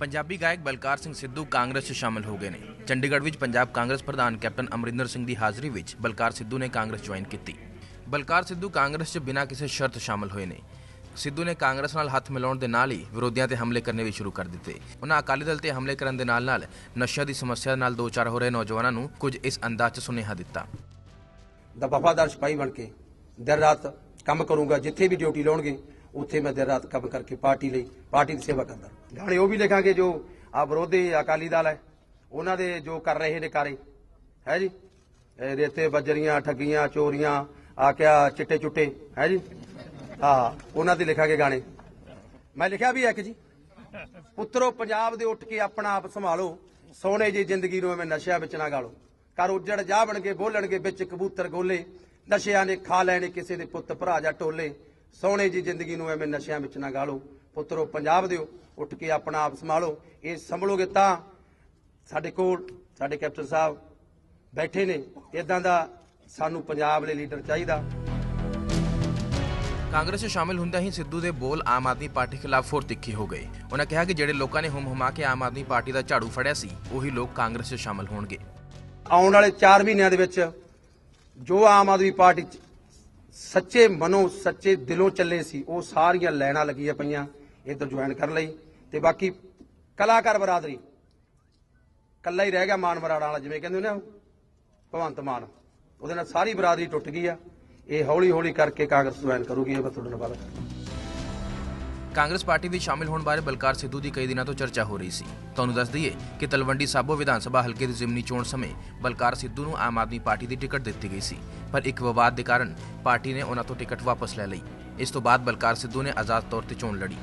ਪੰਜਾਬੀ ਗਾਇਕ ਬਲਕਾਰ ਸਿੰਘ ਸਿੱਧੂ ਕਾਂਗਰਸ 'ਚ ਸ਼ਾਮਲ ਹੋ ਗਏ ਨੇ। ਚੰਡੀਗੜ੍ਹ ਵਿੱਚ ਪੰਜਾਬ ਕਾਂਗਰਸ ਪ੍ਰਧਾਨ ਕੈਪਟਨ ਅਮਰਿੰਦਰ ਸਿੰਘ ਦੀ ਹਾਜ਼ਰੀ ਵਿੱਚ ਬਲਕਾਰ ਸਿੱਧੂ ਨੇ ਕਾਂਗਰਸ ਜੁਆਇਨ ਕੀਤੀ। ਬਲਕਾਰ ਸਿੱਧੂ ਕਾਂਗਰਸ 'ਚ ਬਿਨਾਂ ਕਿਸੇ ਸ਼ਰਤ ਸ਼ਾਮਲ ਹੋਏ ਨੇ। ਸਿੱਧੂ ਨੇ ਕਾਂਗਰਸ ਨਾਲ ਹੱਥ ਮਿਲਾਉਣ ਦੇ ਨਾਲ ਹੀ ਵਿਰੋਧੀਆਂ ਤੇ ਹਮਲੇ ਕਰਨੇ ਵੀ ਸ਼ੁਰੂ ਕਰ ਦਿੱਤੇ। ਉਹਨਾਂ ਅਕਾਲੀ ਦਲ ਤੇ ਹਮਲੇ ਕਰਨ ਦੇ ਨਾਲ-ਨਾਲ ਨਸ਼ਿਆਂ ਦੀ ਸਮੱਸਿਆ ਨਾਲ ਦੋ ਚਾਰ ਹੋ ਰਹੇ ਨੌਜਵਾਨਾਂ ਨੂੰ ਕੁਝ ਇਸ ਅੰਦਾਜ਼ 'ਚ ਸੁਨੇਹਾ ਦਿੱਤਾ। ਦਾ ਵਫਾਦਾਰ ਸਿਪਾਹੀ ਬਣ ਕੇ ਦਿਨ ਰਾਤ ਕੰਮ ਕਰੂੰਗਾ, ਜਿੱਥੇ ਵੀ ਡਿਊਟੀ ਲਾਉਣਗੇ ਉੱਥੇ ਮੈਂ ਦਿਨ ਰਾਤ ਕੰਮ ਕਰਕੇ ਪਾਰਟੀ ਲਈ, ਪਾਰਟੀ ਦੀ ਸੇਵਾ ਕਰਦਾ। ਗਾਣੇ ਉਹ ਵੀ ਲਿਖਾਂਗੇ ਜੋ ਆ ਵਿਰੋਧੀ ਅਕਾਲੀ ਦਲ ਹੈ, ਉਹਨਾਂ ਦੇ ਜੋ ਕਰ ਰਹੇ ਨੇ ਕਾਰੇ। ਹੈ ਜੀ? ਇਹ ਰੇਤੇ ਬੱਜਰੀਆਂ, ਠੱਗੀਆਂ, ਚੋਰੀਆਂ, ਆ ਕਿਆ ਚਿੱਟੇ ਚੁੱਟੇ, ਹੈ ਜੀ? ਹਾਂ ਉਹਨਾਂ ਦੇ ਲਿਖਾਂਗੇ ਗਾਣੇ। ਮੈਂ ਲਿਖਿਆ ਵੀ ਹੈ ਕਿ ਜੀ। ਪੁੱਤਰੋ, ਪੰਜਾਬ ਦੇ ਉੱਠ ਕੇ ਆਪਣਾ ਆਪ ਸੰਭਾਲੋ, ਸੋਨੇ ਜੀ ਜ਼ਿੰਦਗੀ ਨੂੰ ਐਵੇਂ ਨਸ਼ਿਆਂ ਵਿੱਚ ਨਾ ਗਾਲੋ। ਕਰ ਉੱਜੜ, ਜਾ ਬਣਗੇ ਬੋਲਣਗੇ ਵਿੱਚ ਕਬੂਤਰ ਗੋਲੇ, ਨਸ਼ਿਆਂ ਨੇ ਖਾ ਲੈਣੇ ਕਿਸੇ ਦੇ ਪੁੱਤ ਭਰਾ ਜਾਂ ਟੋਲੇ। ਸੋਹਣੇ ਜੀ ਜ਼ਿੰਦਗੀ ਨੂੰ ਐਵੇਂ ਨਸ਼ਿਆਂ ਵਿੱਚ ਨਾ ਗਾਲੋ। ਪੁੱਤਰੋ ਪੰਜਾਬ ਦਿਓ ਉੱਠ ਕੇ ਆਪਣਾ ਆਪ ਸੰਭਾਲੋ। ਇਹ ਸੰਭਲੋਗੇ ਤਾਂ ਸਾਡੇ ਕੋਲ ਸਾਡੇ ਕੈਪਟਨ ਸਾਹਿਬ ਬੈਠੇ ਨੇ। ਇਦਾਂ ਦਾ ਸਾਨੂੰ ਪੰਜਾਬ ਲਈ ਲੀਡਰ ਚਾਹੀਦਾ। ਕਾਂਗਰਸ 'ਚ ਸ਼ਾਮਿਲ ਹੁੰਦਿਆਂ ਹੀ ਸਿੱਧੂ ਦੇ ਬੋਲ ਆਮ ਆਦਮੀ ਪਾਰਟੀ ਖਿਲਾਫ ਹੋਰ ਤਿੱਖੇ ਹੋ ਗਏ। ਉਹਨਾਂ ਕਿਹਾ ਕਿ ਜਿਹੜੇ ਲੋਕਾਂ ਨੇ ਹੁਮ ਹੁਮਾ ਕੇ ਆਮ ਆਦਮੀ ਪਾਰਟੀ ਦਾ ਝਾੜੂ ਫੜਿਆ ਸੀ ਉਹੀ ਲੋਕ ਕਾਂਗਰਸ 'ਚ ਸ਼ਾਮਿਲ ਹੋਣਗੇ। ਆਉਣ ਵਾਲੇ 4 ਮਹੀਨਿਆਂ ਦੇ ਵਿੱਚ ਜੋ ਆਮ ਆਦਮੀ ਪਾਰਟੀ ਚ ਸੱਚੇ ਮਨੋਂ ਸੱਚੇ ਦਿਲੋਂ ਚੱਲੇ ਸੀ, ਉਹ ਸਾਰੀਆਂ ਲੈਣਾ ਲੱਗੀਆਂ ਪਈਆਂ, ਇੱਧਰ ਜੁਆਇਨ ਕਰ ਲਈ ਤੇ ਬਾਕੀ ਕਲਾਕਾਰ ਬਰਾਦਰੀ ਕੱਲਾ ਹੀ ਰਹਿ ਗਿਆ ਮਾਨ ਮਰਾੜਾ ਵਾਲਾ, ਜਿਵੇਂ ਕਹਿੰਦੇ ਨੇ ਨਾ ਭਗਵੰਤ ਮਾਨ। ਉਹਦੇ ਨਾਲ ਸਾਰੀ ਬਰਾਦਰੀ ਟੁੱਟ ਗਈ ਆ। ਇਹ ਹੌਲੀ ਹੌਲੀ ਕਰਕੇ ਕਾਂਗਰਸ ਜੁਆਇਨ ਕਰੂਗੀ, ਇਹ ਮੈਂ ਤੁਹਾਡੇ ਨਾਲ ਗੱਲ ਕਾਂਗਰਸ ਪਾਰਟੀ ਵਿੱਚ ਸ਼ਾਮਿਲ ਹੋਣ ਬਾਰੇ ਬਲਕਾਰ ਸਿੱਧੂ ਦੀ ਕਈ ਦਿਨਾਂ ਤੋਂ ਚਰਚਾ ਹੋ ਰਹੀ ਸੀ। ਤੁਹਾਨੂੰ ਦੱਸ ਦਈਏ ਕਿ ਤਲਵੰਡੀ ਸਾਬੋ ਵਿਧਾਨ ਸਭਾ ਹਲਕੇ ਦੀ ਜ਼ਿਮਨੀ ਚੋਣ ਸਮੇਂ ਬਲਕਾਰ ਸਿੱਧੂ ਨੂੰ ਆਮ ਆਦਮੀ ਪਾਰਟੀ ਦੀ ਟਿਕਟ ਦਿੱਤੀ ਗਈ ਸੀ, ਪਰ ਇੱਕ ਵਿਵਾਦ ਦੇ ਕਾਰਨ ਪਾਰਟੀ ਨੇ ਉਹਨਾਂ ਤੋਂ ਟਿਕਟ ਵਾਪਸ ਲੈ ਲਈ। ਇਸ ਤੋਂ ਬਾਅਦ ਬਲਕਾਰ ਸਿੱਧੂ ਨੇ ਆਜ਼ਾਦ ਤੌਰ ਤੇ ਚੋਣ ਲੜੀ।